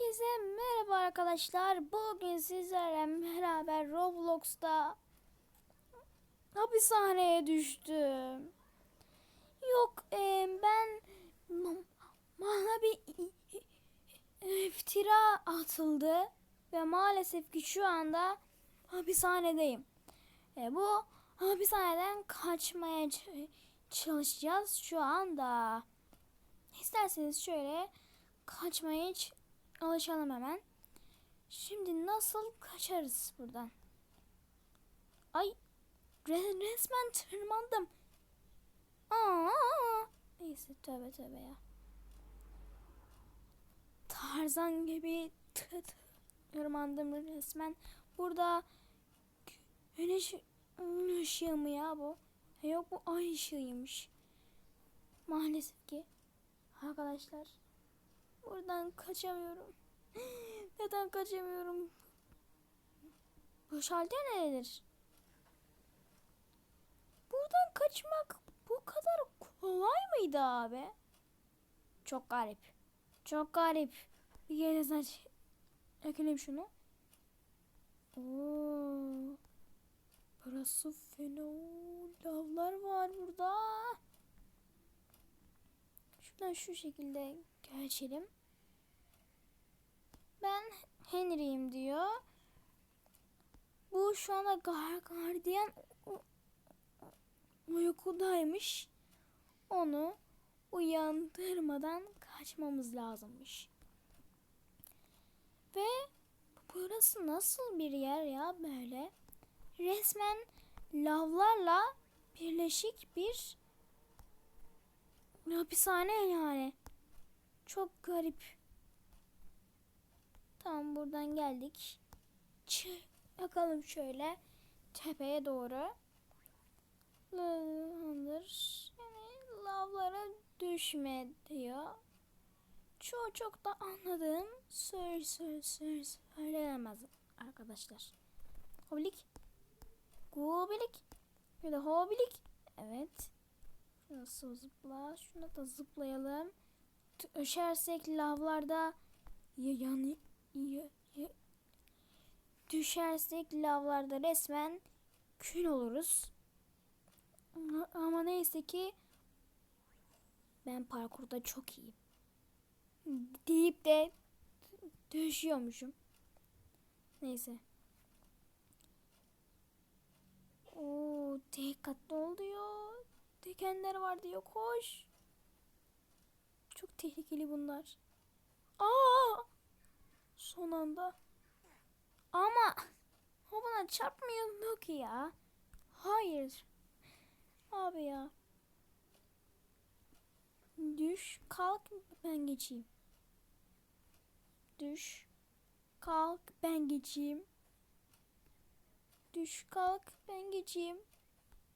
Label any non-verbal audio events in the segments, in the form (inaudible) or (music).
Herkese merhaba arkadaşlar. Bugün sizlerle beraber Roblox'ta hapishaneye düştüm. Yok e, ben bana bir iftira atıldı ve maalesef ki şu anda hapishanedeyim. E, bu hapishaneden kaçmaya çalışacağız şu anda. İsterseniz şöyle kaçmaya alışalım hemen. Şimdi nasıl kaçarız buradan? Ay re- resmen tırmandım. Aa, neyse tövbe tövbe ya. Tarzan gibi tı- tı- tırmandım resmen. Burada güneş ışığı mı ya bu? Yok bu ay ışığıymış. Maalesef ki arkadaşlar buradan kaçamıyorum. (gasps) Neden kaçamıyorum? Bu şalter nedir? Buradan kaçmak bu kadar kolay mıydı abi? Çok garip. Çok garip. Bir kere saç. Ekelim şunu. Oo. Burası fena. Lavlar var burada. Şuradan şu şekilde geçelim. Ben Henry'yim diyor. Bu şu anda gar gardiyan uykudaymış. Onu uyandırmadan kaçmamız lazımmış. Ve burası nasıl bir yer ya böyle? Resmen lavlarla birleşik bir hapishane yani. Çok garip. Tamam buradan geldik. Çık bakalım şöyle tepeye doğru. Lavlandır. Yani lavlara düşme diyor. Çoğu çok da anladığım söyle söyle söyle söylenemez arkadaşlar. Hobilik. Gubilik. Bir de hobilik. Evet. Nasıl zıpla? Şuna da zıplayalım. Düşersek lavlarda ya yani ya, ya, düşersek lavlarda resmen kül oluruz. Ama- neyse ki ben parkurda çok iyiyim. Deyip de düşüyormuşum. Neyse. Oo, dikkatli ol diyor. Dikenler var diyor. Koş. Çok tehlikeli bunlar. Aa! Son anda. Ama o bana çarpmıyor ki ya. Hayır. Abi ya. Düş, kalk, ben geçeyim. Düş, kalk, ben geçeyim. Düş, kalk, ben geçeyim.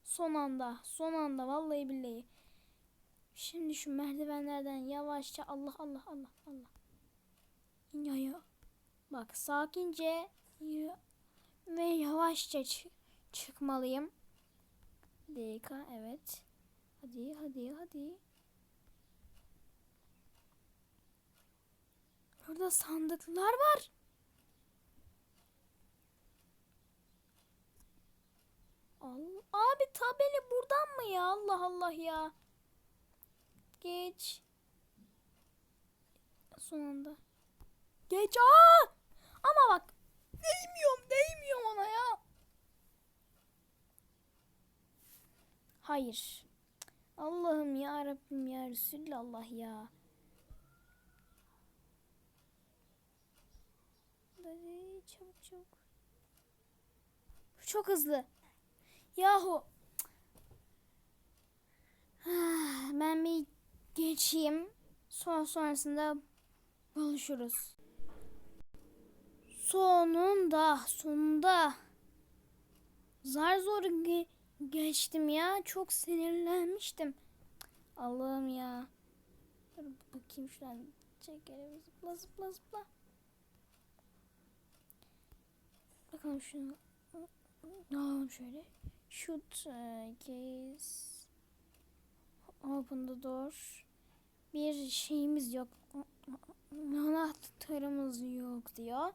Son anda, son anda vallahi billahi. Şimdi şu merdivenlerden yavaşça Allah Allah Allah Allah. Ya. Bak sakince ve yavaşça çı- çıkmalıyım. Bir evet. Hadi hadi hadi. Burada sandıklar var. Al- Abi tabeli buradan mı ya? Allah Allah ya. Geç. Sonunda. Geç. Aa! Ama bak. Değmiyorum, değmiyorum ona ya. Hayır. Allah'ım ya Rabbim ya Resulallah ya. Hadi çabuk çabuk. Çok hızlı. Yahu. Ah, Ben bir geçeyim. Son sonrasında buluşuruz. Sonunda, sonunda. Zar zor ge- geçtim ya. Çok sinirlenmiştim. Allah'ım ya. Dur bakayım şuradan çekelim. Zıpla zıpla zıpla. Bakalım şunu. Ne alalım şöyle. Shoot uh, case. Open the door. Bir şeyimiz yok. Anahtarımız yok diyor.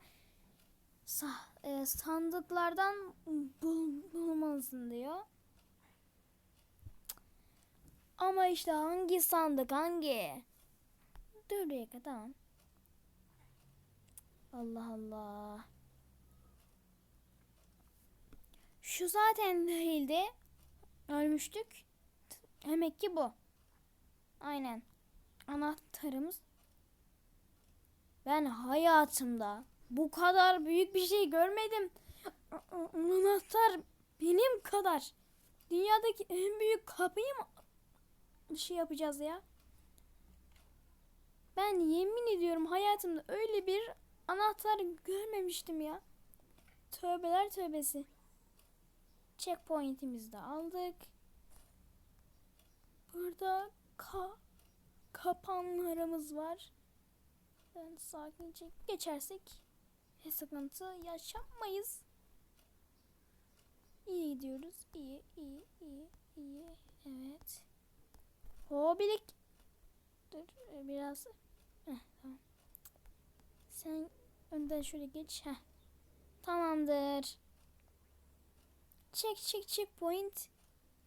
Sa e, sandıklardan bul bulmalısın diyor. Ama işte hangi sandık hangi? Dur bir dakika tamam. Allah Allah. Şu zaten değildi. Ölmüştük. Demek ki bu. Aynen. Anahtarımız. Ben hayatımda bu kadar büyük bir şey görmedim. Anahtar benim kadar. Dünyadaki en büyük kapıyı mı şey yapacağız ya? Ben yemin ediyorum hayatımda öyle bir anahtar görmemiştim ya. Tövbeler tövbesi. Checkpoint'imizi de aldık. Burada ka kapanlarımız var. Ben sakince geçersek sıkıntı yaşamayız. İyi gidiyoruz. İyi, iyi, iyi, iyi. Evet. Hobilik. Dur biraz. Heh, tamam. Sen önden şöyle geç. Heh. Tamamdır. Çek çek çek point.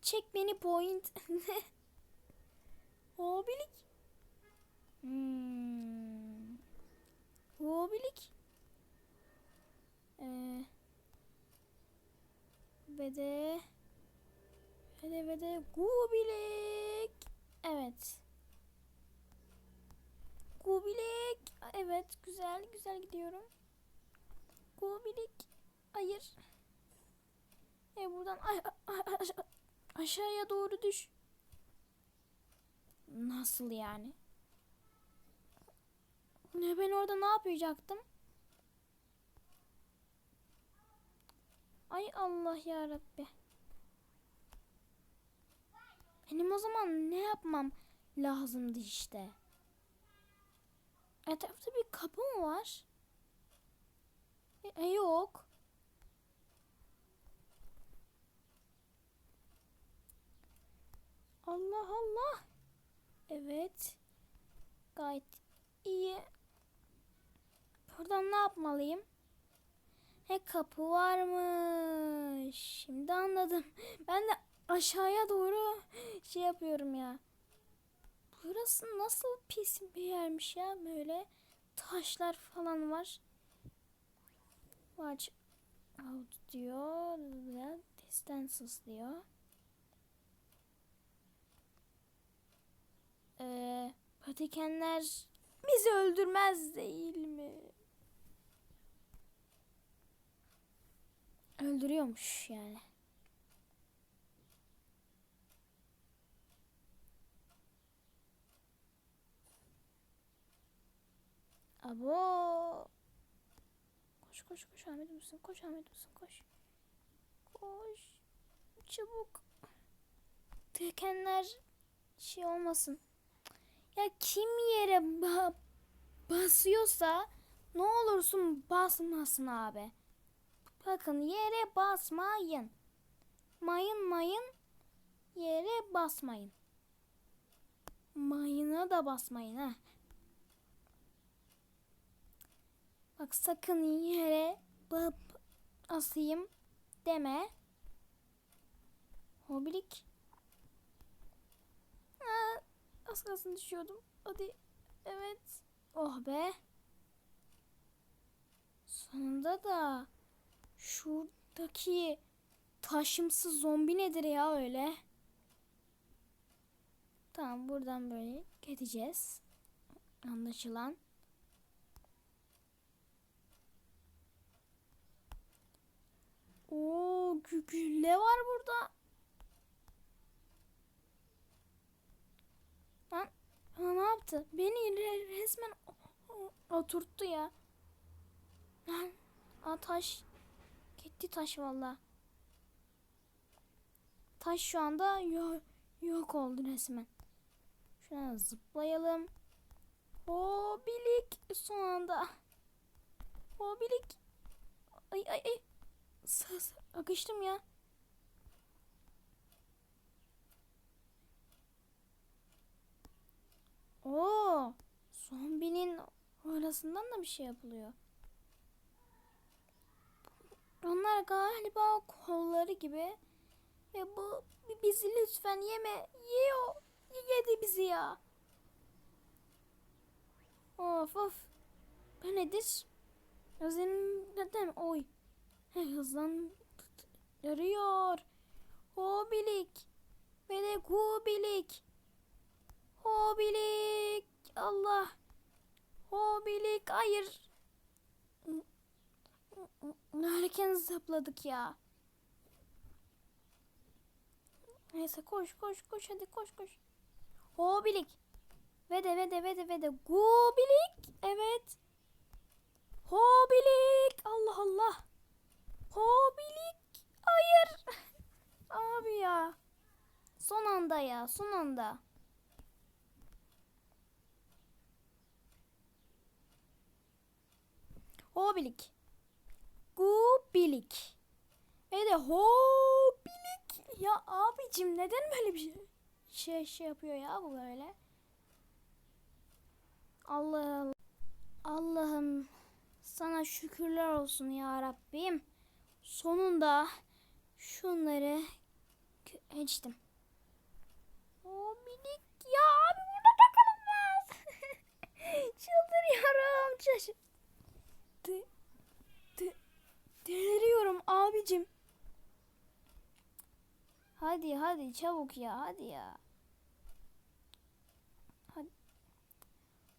Çek beni point. (laughs) Hobilik. Hmm. Hobilik. Ee, ve de ve de gubilik. Evet. Gubilik. Evet güzel güzel gidiyorum. Gubilik. Hayır. E buradan ay, aşa- aşağıya doğru düş. Nasıl yani? Ne ben orada ne yapacaktım? Ay Allah ya Rabbi. Benim o zaman ne yapmam lazımdı işte. Etrafta bir kapı mı var? E, e, yok. Allah Allah. Evet. Gayet iyi. Buradan ne yapmalıyım? He kapı varmış. Şimdi anladım. (laughs) Ben de aşağıya doğru şey yapıyorum ya. Burası nasıl pis bir yermiş ya böyle. Taşlar falan var. Watch out diyor. Distances diyor. Ee, patikenler bizi öldürmez değil mi? Öldürüyormuş yani. Abo. Koş koş koş Ahmet misin? Koş Ahmet misin? Koş. Koş. Çabuk. Tekenler şey olmasın. Ya kim yere ba- basıyorsa ne olursun basmasın abi. Bakın yere basmayın. Mayın mayın yere basmayın. Mayına da basmayın ha. Bak sakın yere bab asayım deme. Hobilik. Aa, az kalsın düşüyordum. Hadi. Evet. Oh be. Sonunda da şuradaki taşımsı zombi nedir ya öyle? Tamam buradan böyle gideceğiz. Anlaşılan. Oo, gü- gülle var burada. Lan ha, ne yaptı? Beni re- resmen oturttu ya. Lan aa, taş gitti taş valla. Taş şu anda yok, yok oldu resmen. Şuna zıplayalım. Hobilik son anda. Hobilik. Ay ay ay. Sız, akıştım ya. Oo, zombinin arasından da bir şey yapılıyor. Onlar galiba kolları gibi. Ve bu bizi lütfen yeme. Yiyor. Yedi bizi ya. Of of. Bu nedir? Gözlerim neden? Oy. Hızlan. Yarıyor. Hobilik. Ve de gubilik. Hobilik. Allah. Hobilik. Hayır. Erken zıpladık ya. Neyse koş koş koş hadi koş koş. Hobilik. Ve de ve de ve de ve de gubilik. Evet. Hobilik. Allah Allah. Hobilik. Hayır. (laughs) Abi ya. Son anda ya son anda. Hobilik. Gubilik. Ve de hobilik. Ya abicim neden böyle bir şey şey, şey yapıyor ya bu böyle? Allah Allah'ım sana şükürler olsun ya Rabbim. Sonunda şunları geçtim. Hobilik ya abi burada takılmaz. (laughs) Çıldırıyorum. De- deliriyorum abicim. Hadi hadi çabuk ya hadi ya. Hadi.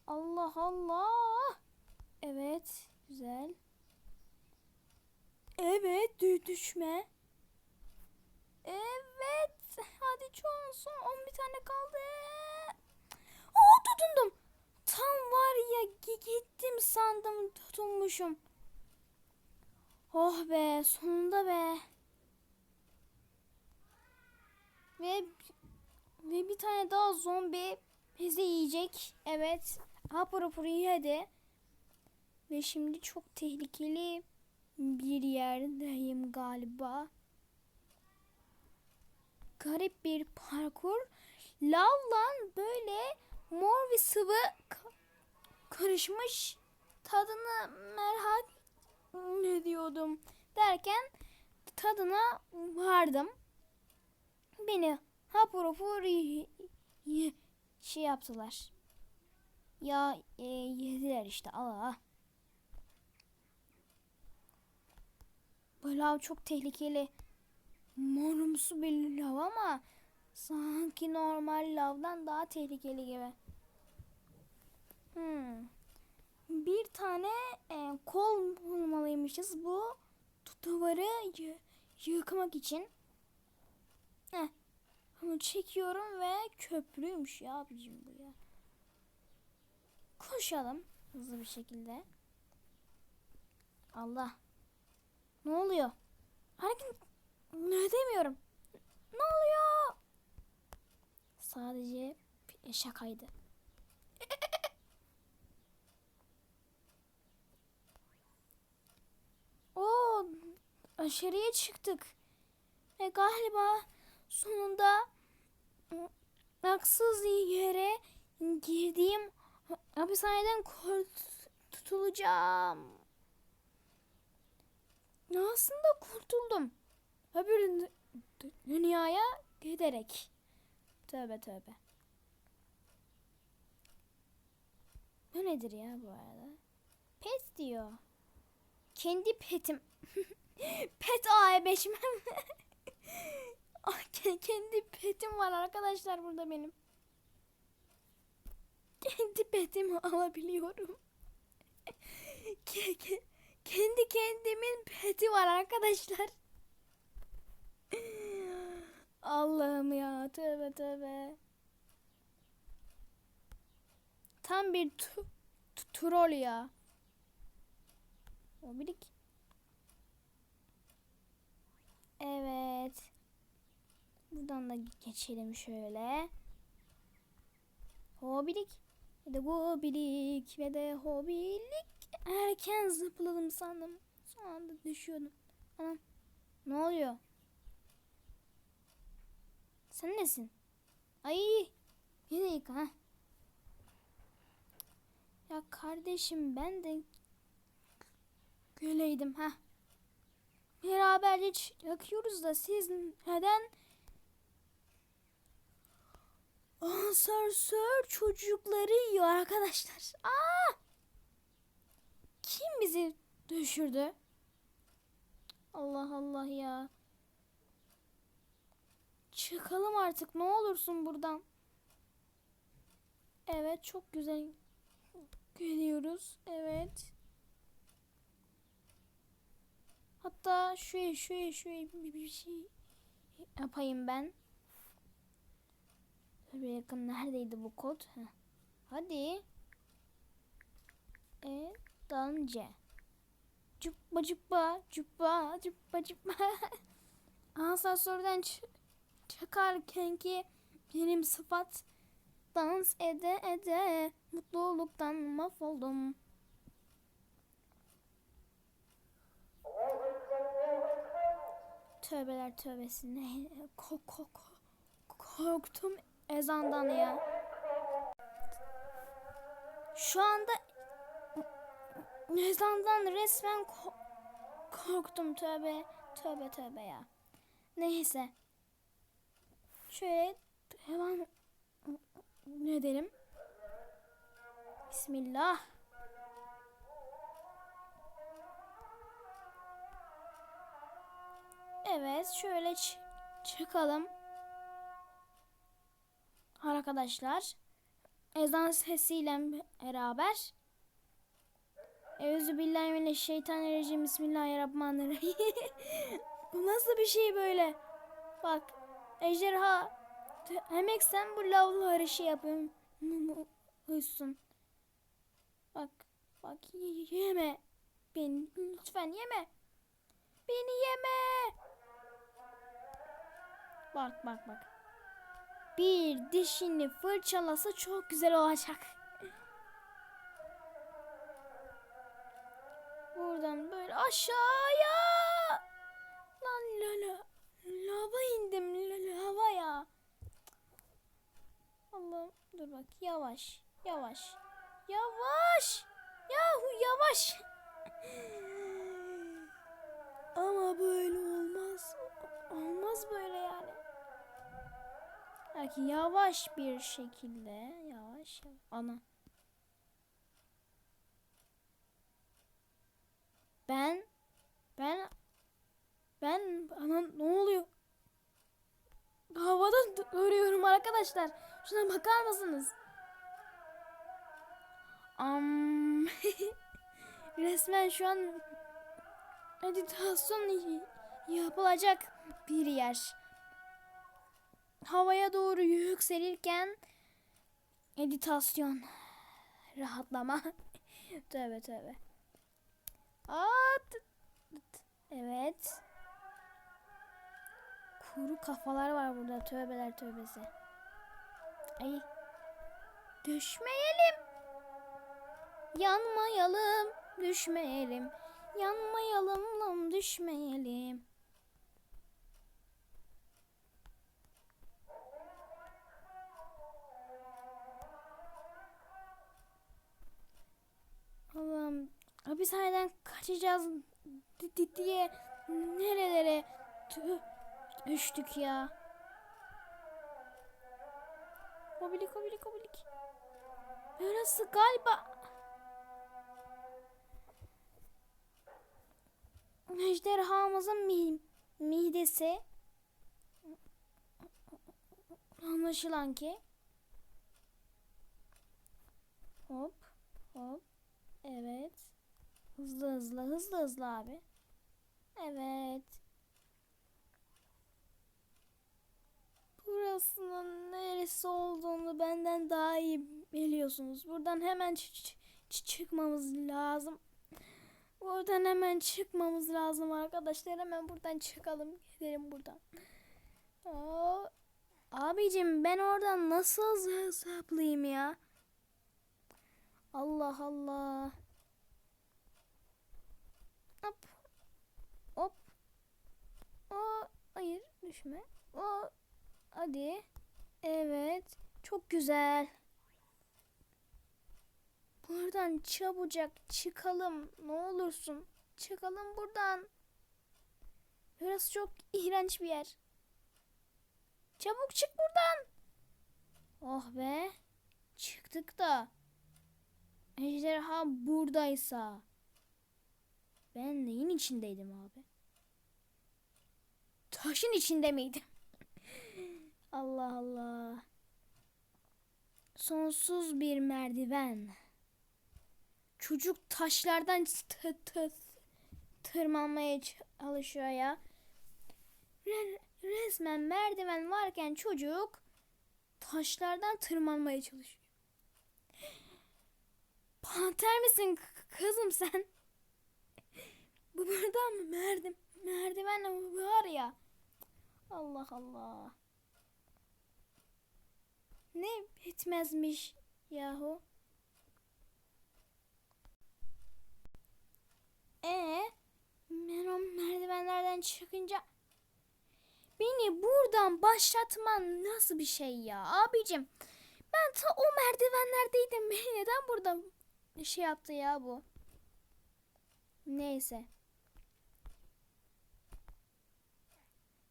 Allah Allah. Evet güzel. Evet dü- düşme. Evet. Hadi Johnson 11 tane kaldı. Oo tutundum. Tam var ya gi- gittim sandım tutunmuşum. Oh be sonunda be. Ve ve bir tane daha zombi bizi yiyecek. Evet. Hapur hapur yedi. Ve şimdi çok tehlikeli bir yerdeyim galiba. Garip bir parkur. Lavlan böyle mor ve sıvı ka- karışmış. Tadını merhak ne diyordum derken tadına vardım. Beni hapur hapur şey yaptılar. Ya e, yediler işte Allah. Bu lav çok tehlikeli. Morumsu bir lav ama sanki normal lavdan daha tehlikeli gibi. Hmm. Bir tane e, kol bulmalıymışız bu duvarı yı- yıkmak için. Heh. Bunu çekiyorum ve köprüymüş ya abicim bu ya. Koşalım hızlı bir şekilde. Allah. Ne oluyor? Hareket ne demiyorum. Ne oluyor? Sadece şakaydı. (laughs) Oo, aşırıya çıktık. Ve galiba sonunda haksız yere girdiğim hapishaneden kurtulacağım. Aslında kurtuldum. Öbür dü- dü- dünyaya giderek. Tövbe tövbe. Bu nedir ya bu arada? Pet diyor. Kendi petim. Pet A5'im. (laughs) Ah, ke- Kendi petim var arkadaşlar burada benim. Kendi petimi alabiliyorum. Ke- ke- kendi kendimin peti var arkadaşlar. Allah'ım ya tövbe tövbe. Tam bir tu- tu- troll ya. O birik. Evet. Buradan da geçelim şöyle. Hobilik. Ve de hobilik. Ve de hobilik. Erken zıpladım sandım. Son anda düşüyordum. Anam. Ne oluyor? Sen nesin? Ay. Bir dakika ha. Ya kardeşim ben de göleydim ha. Beraberce ç- yakıyoruz da siz neden asansör çocukları yiyor arkadaşlar. Aa! Kim bizi düşürdü? Allah Allah ya. Çıkalım artık ne olursun buradan. Evet çok güzel geliyoruz. Evet. Hatta şuraya şuraya şuraya bir, şey yapayım ben. Şöyle yakın neredeydi bu kod? Heh. Hadi. E dalınca. Cuppa cuppa cuppa cuppa cuppa. (laughs) Asansörden çıkarken ki benim sıfat dans ede ede mutluluktan mahvoldum. Tövbeler tövbesine. (laughs) Kork, kork, korktum ezandan ya. Şu anda ezandan resmen ko- korktum tövbe. Tövbe tövbe ya. Neyse. Şöyle hemen ne edelim? Bismillah. Evet, şöyle çıkalım. Arkadaşlar, ezan sesiyle beraber Euzu billahi mineşşeytanirracim. Bismillahirrahmanirrahim. (laughs) bu nasıl bir şey böyle? Bak, ejderha Demek sen bu lavları şey yapıyorsun. (laughs) Bak, bak yeme. Beni lütfen yeme. Beni yeme. Bak bak bak. Bir dişini fırçalasa çok güzel olacak. Buradan böyle aşağıya. Lan la la. Lava indim la lavaya. Allah'ım dur bak yavaş yavaş yavaş yahu yavaş ama böyle olmaz olmaz böyle yani belki yavaş bir şekilde yavaş ana. Ben ben ben ana ne oluyor? Havada örüyorum arkadaşlar. Şuna bakar mısınız? Am. (laughs) Resmen şu an meditasyon yapılacak bir yer. Havaya doğru yükselirken meditasyon, rahatlama. (laughs) tövbe tövbe. Tıt. Evet. Kuru kafalar var burada. Tövbeler tövbesi. Ay. Düşmeyelim. Yanmayalım, düşmeyelim. Yanmayalım, düşmeyelim. Allah'ım hapishaneden kaçacağız di- di- diye nerelere tü- düştük ya. Kobilik kobilik kobilik. Burası galiba ejderhamızın mi midesi. Anlaşılan ki. Hop hop. Evet. Hızlı hızlı hızlı hızlı abi. Evet. Burasının neresi olduğunu benden daha iyi biliyorsunuz. Buradan hemen çıkmamız lazım. Buradan hemen çıkmamız lazım arkadaşlar. Hemen buradan çıkalım. Gidelim buradan. Aa, abicim ben oradan nasıl zıplayayım ya? Allah Allah. Hop. Hop. Aa, hayır düşme. Aa, hadi. Evet. Çok güzel. Buradan çabucak çıkalım. Ne olursun. Çıkalım buradan. Burası çok iğrenç bir yer. Çabuk çık buradan. Oh be. Çıktık da. Ejderha buradaysa. Ben neyin içindeydim abi? Taşın içinde miydim? (laughs) Allah Allah. Sonsuz bir merdiven. Çocuk taşlardan tırmanmaya çalışıyor ya. Re- resmen merdiven varken çocuk taşlardan tırmanmaya çalışıyor. Panter misin kızım sen? Bu buradan mı merdiven merdiven var ya. Allah Allah. Ne bitmezmiş yahu. E ben o merdivenlerden çıkınca beni buradan başlatman nasıl bir şey ya abicim? Ben ta o merdivenlerdeydim. Beni neden burada şey yaptı ya bu? Neyse.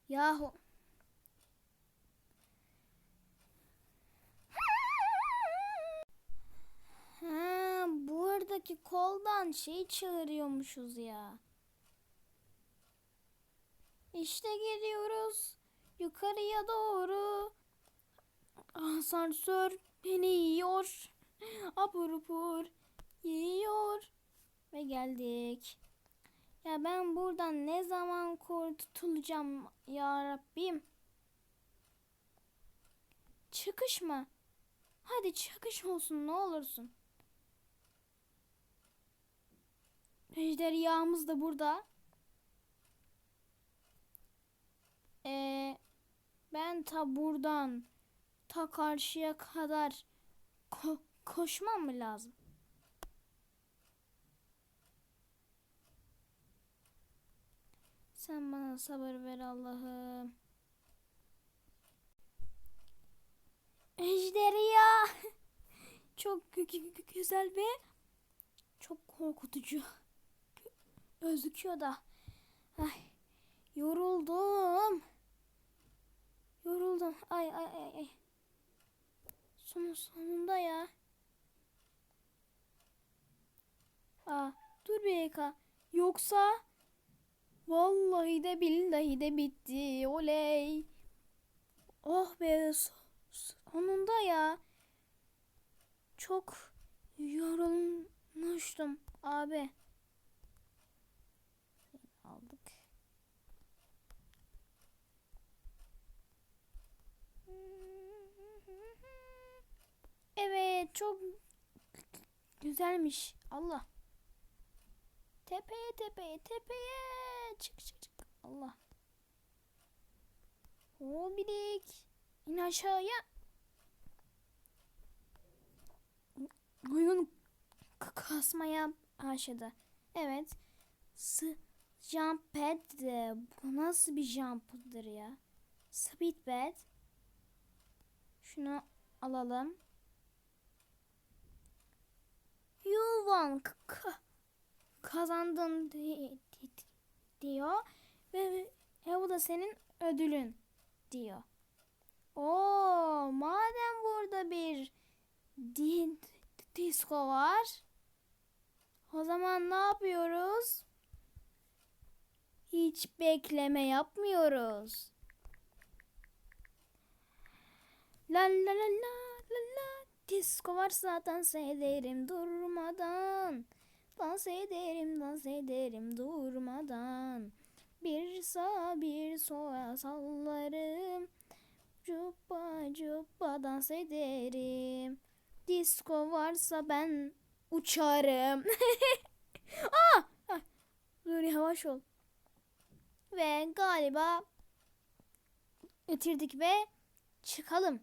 Yahu. Ha, buradaki koldan şey çağırıyormuşuz ya. İşte geliyoruz. Yukarıya doğru. Asansör beni yiyor. Apur upur yiyor. Ve geldik. Ya ben buradan ne zaman kurtulacağım ya Rabbim? Çıkış mı? Hadi çıkış olsun ne olursun. Ejderhayımız da burada. Ee, ben ta buradan ta karşıya kadar ko- koşmam mı lazım? Sen bana sabır ver Allah'ım. Ejderha. Çok gü- gü- güzel ve çok korkutucu. Gözüküyor da. Ay, yoruldum. Yoruldum. Ay ay ay ay. Sonun sonunda ya. Aa, dur bir dakika. Yoksa vallahi de billahi de bitti. Oley. Oh be so- sonunda ya. Çok yorulmuştum abi. Aldık. Evet çok güzelmiş. Allah. Tepeye tepeye tepeye. Çık çık çık. Allah. Hobidik. İn aşağıya. Oyun kasmaya başladı. Evet. S jump pad de bu nasıl bir jump'dır ya? Speed pad. Şunu alalım. You k- kazandın diyor ve, ve bu da senin ödülün diyor. Oo, madem burada bir di- disco var. O zaman ne yapıyoruz? Hiç bekleme yapmıyoruz. La la la la la la Disco varsa dans ederim durmadan Dans ederim dans ederim durmadan Bir sağa bir sola sallarım Cuppa cuppa dans ederim Disco varsa ben uçarım (laughs) ah! ah! Dur yavaş ol Ve galiba bitirdik ve çıkalım.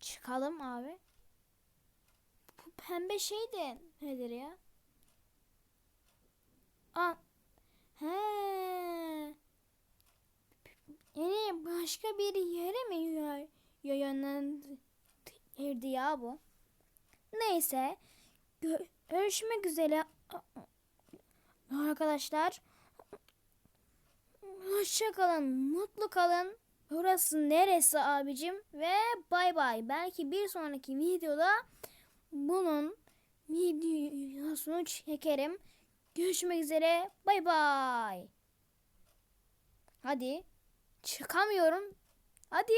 Çıkalım abi. Pembe şey nedir ya? Aa. He. Yani başka bir yere mi yönlendirdi ya bu? Neyse. Gö- görüşmek üzere. Arkadaşlar. Hoşça kalın. Mutlu kalın. Burası neresi abicim? Ve bay bay. Belki bir sonraki videoda bunun videosunu çekerim. Görüşmek üzere. Bay bay. Hadi. Çıkamıyorum. Hadi.